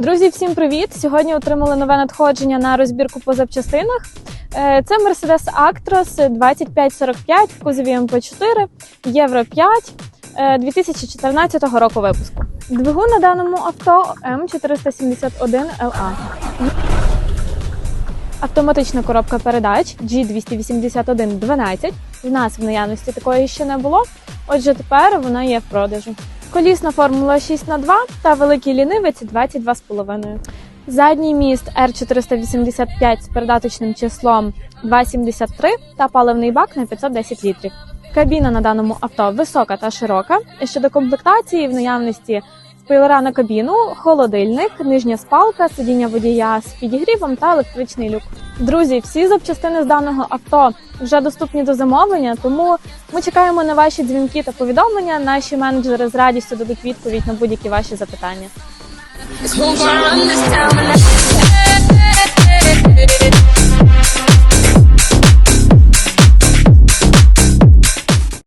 Друзі, всім привіт! Сьогодні отримали нове надходження на розбірку по запчастинах. Е, Це Mercedes Actros 2545 в кузові МП4 Євро 5 е, 2014 року випуску. Двигун на даному авто М471LA. Автоматична коробка передач G28112. В нас в наявності такої ще не було. Отже, тепер вона є в продажу. Колісна формула 6х2 та великий лінивець 22,5. Задній міст R485 з передаточним числом 2,73 та паливний бак на 510 літрів. Кабіна на даному авто висока та широка. Щодо комплектації в наявності спойлера на кабіну, холодильник, нижня спалка, сидіння водія з підігрівом та електричний люк. Друзі, всі запчастини з даного авто вже доступні до замовлення, тому ми чекаємо на ваші дзвінки та повідомлення. Наші менеджери з радістю дадуть відповідь на будь-які ваші запитання.